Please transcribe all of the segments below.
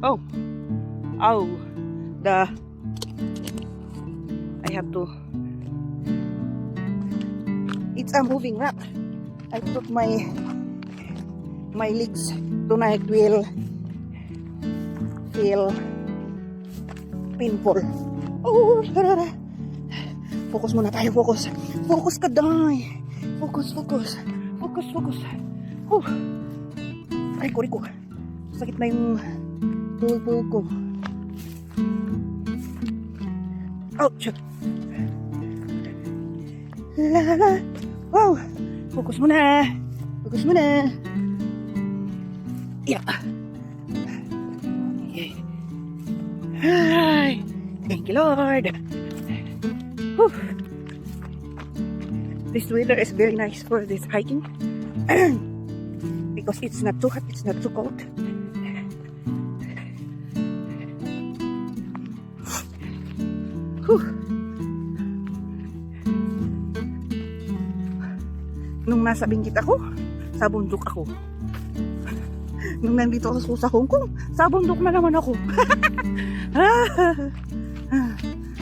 Oh. Oh. The. I have to. It's a moving rock. I put my my legs tonight will feel painful. Oh, harara. Focus muna tayo, focus. Focus ka, Day. Focus, focus. Focus, focus. Oh. Riko, Riko. Sakit na yung tuhod ko. Shit. La la. Wow. Focus muna. Focus muna. Yeah. Yeah. Ay. Thank you, Lord. Whew. This weather is very nice for this hiking. because it's not too hot, it's not too cold. Whew. Nung nasa Benguet ako, sa bundok ako. Nung nandito ako sa Hong Kong, sa bundok na naman ako.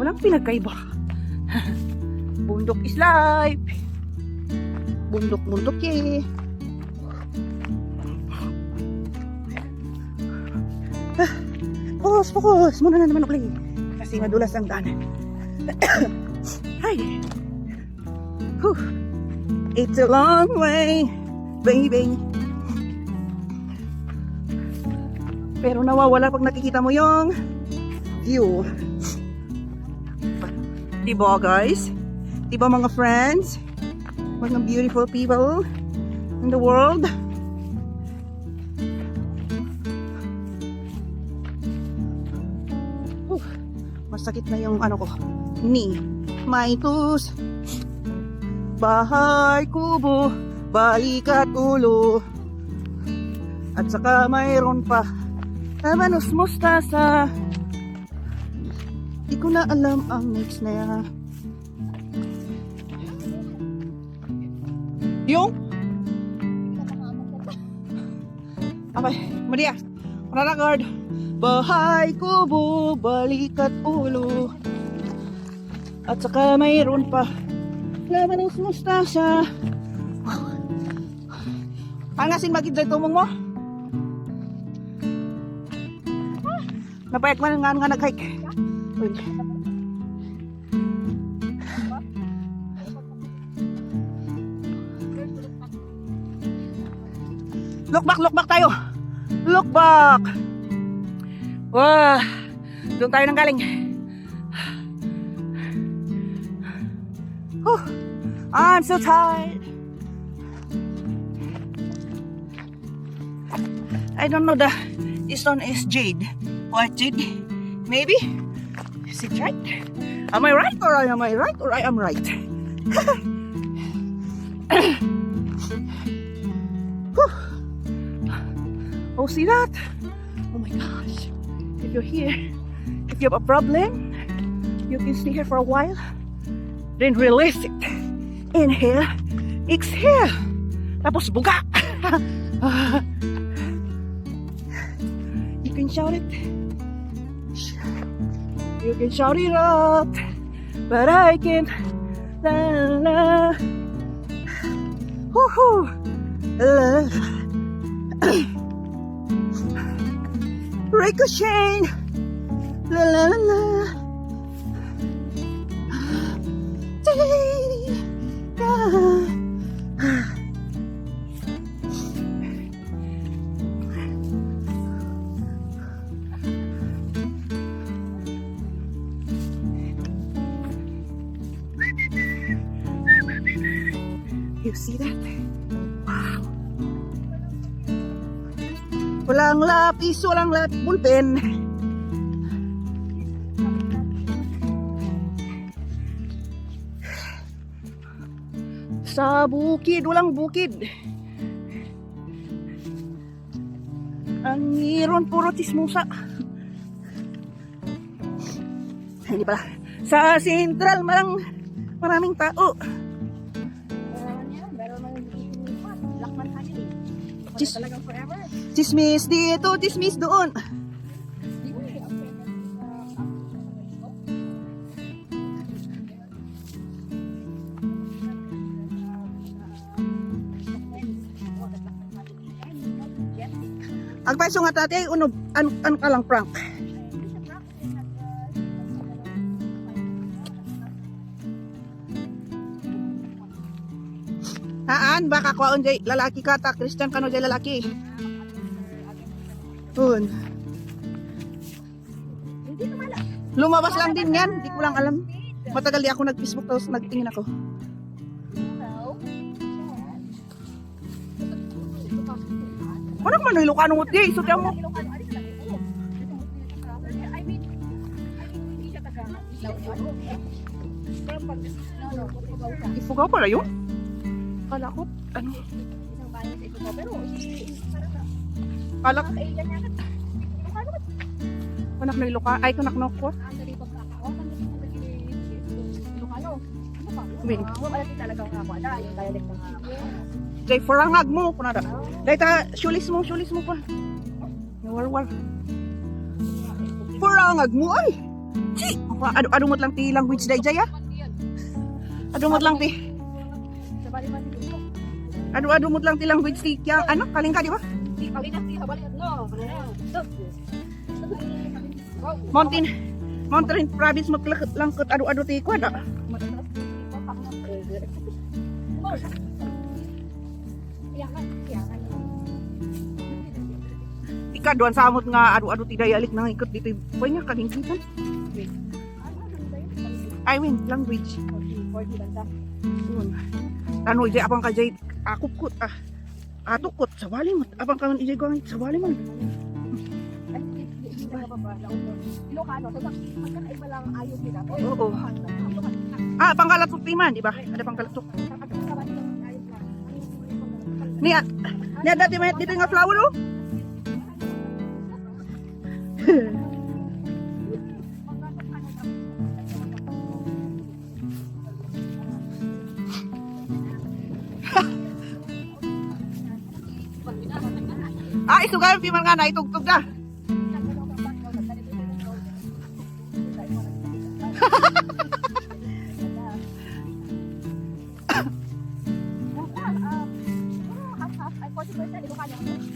Walang pinagkaiba. Bundok is life. Bundok-bundok eh. Ah, Focus, focus. Muna na naman ulit. Kasi madulas ang daanan. Hi. Whew. It's a long way, baby. Pero nawawala pag nakikita mo yung view. Diba guys? Diba mga friends? Mga beautiful people in the world? Masakit na yung ano ko. Knee. Maitus. Bahay kubo. Balikat ulo. At saka mayroon pa. Tamanus mustasa. Di ko na alam ang next na yan. Yung? Okay, Maria. Manana guard. Bahay kubo, balikat ulo. At saka mayroon pa. Laman ng mustasa. Pangasin magid sa tumong mo? Napayat man nga nga nag-hike. Look back, look back tayo. Look back. Wah, doon tayo nang galing. Whew. I'm so tired. I don't know the this one is jade. White jade? Maybe? Is it right? Am I right or am I right or I am right? Oh, see that? Oh my gosh. You're here, if you have a problem, you can stay here for a while. Then release it. Inhale, exhale. Tapos buga. you can shout it. You can shout it out, but I can't. La la. Woohoo! La. Ricochet. La la la la. Walang lapis, walang lap bulpen. Sa bukid, walang bukid. Ang meron puro tismusa. Hindi pala. Sa Central, marang, maraming tao. Meron yan, meron mga. Lakman honey. Chis- Talagang. Chismis dito, chismis doon. Ang paiso nga tatay, unob, an, an ka lang prank. Haan, baka kwaon jay lalaki ka ta, Christian ka no jay lalaki. Un. Hindi naman lang. Lumabas lang din yan, di ko lang alam. Matagal di ako nag-Facebook tapos nagtingin ako. Ano man ka di, so mo. I mean, hindi siya taga Pero pag, no, no, Ifugao siya. Ifugaw pala yun? Kala ko, ano, Isang bayan sa Ifugao. Pero, i- parang na- kala ko, Nakakailan niya ka. Ilocano ba? anak na iloka, ay kanak na ko. Ang? Wait. Ah, din talaga ang ako. Ada, yung dialect ng ako. Jay, forangag mo, kunada. Dahil ta, shulis mo, shulis mo pa. Nawar-war. Forangag mo, ay! Chi! Ano, ano mo lang ti language day, Jay, ah? Ano mo lang ti, ano, ano mo lang ti language ti, kya, ano, kaling ka, di ba? Di di. Mountain, Mountain Province mo langkot, ano, ano ti, burger. Iyakan, iyakan. Ika, doon sa amot nga, ano ti dialect nang ikot dito. Ano, ano ba yun? I mean, language. 40, 40 banda. Yun. Ano, Jay, apang ka, Jay, akop ko, ah, atukot, sa wali mo, apang ka, Jay, gawin, sa wali mo. Ang Oo. Ang. Ah, pangkalatok timan, di ba? Ada. Ang lang. Ang Niya, niya dati may dito nga flower oh. Isugal piman nga na itugtog na.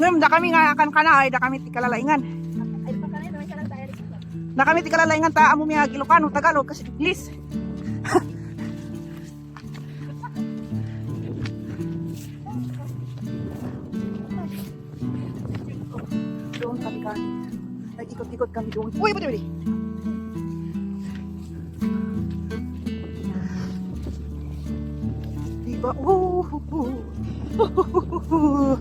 Ngam da kami nga kan kana ay da kami ti kalalaingan. Da kami ti kalalaingan ta amo mi Ilocano, Tagalog kasi English. Nag-ikot-ikot kami doon. Uy, pwede, pwede. Diba? Oh, oh, oh.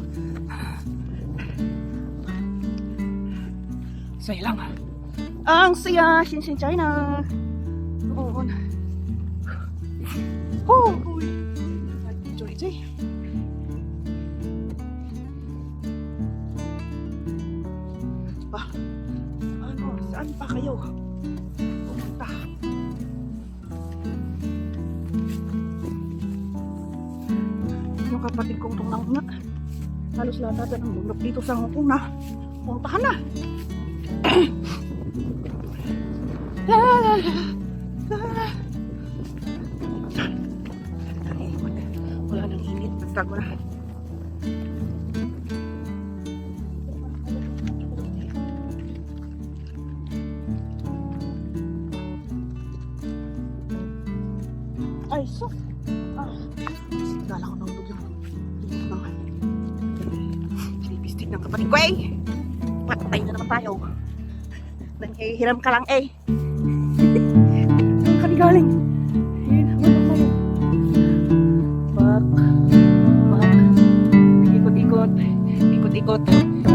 Saya lang. Ang saya, Shinshin China. Doon. Oh, uy. Joy, joy. Saan pa kayo? Pumunta. Yung kapatid kong tunang na. Halos lahat ata ng bulok dito sa Hong Kong na. Puntahan na. La, la, la, la, la. Wala nang init. Nagtago na. Ng kapatid ko eh. Patay na naman tayo. Nanghihiram ka lang eh. Saan ka di galing? Ikot-ikot. Ikot-ikot.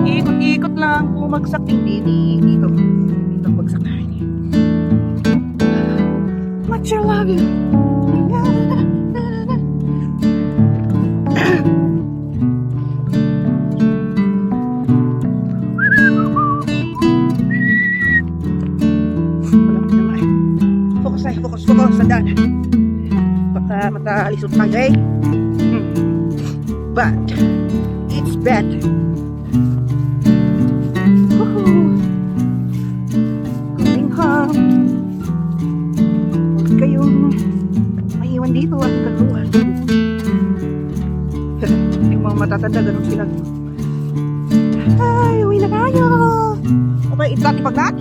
Ikot-ikot lang. Bumagsak hindi dito. Dito bagsak na rin. Much I love tayo. Hmm. But, it's bad. Going home. Huwag kayong maiwan dito at kaluan. Yung mga matatanda, ganun sila. Ay, uwi na itrat ipagdat?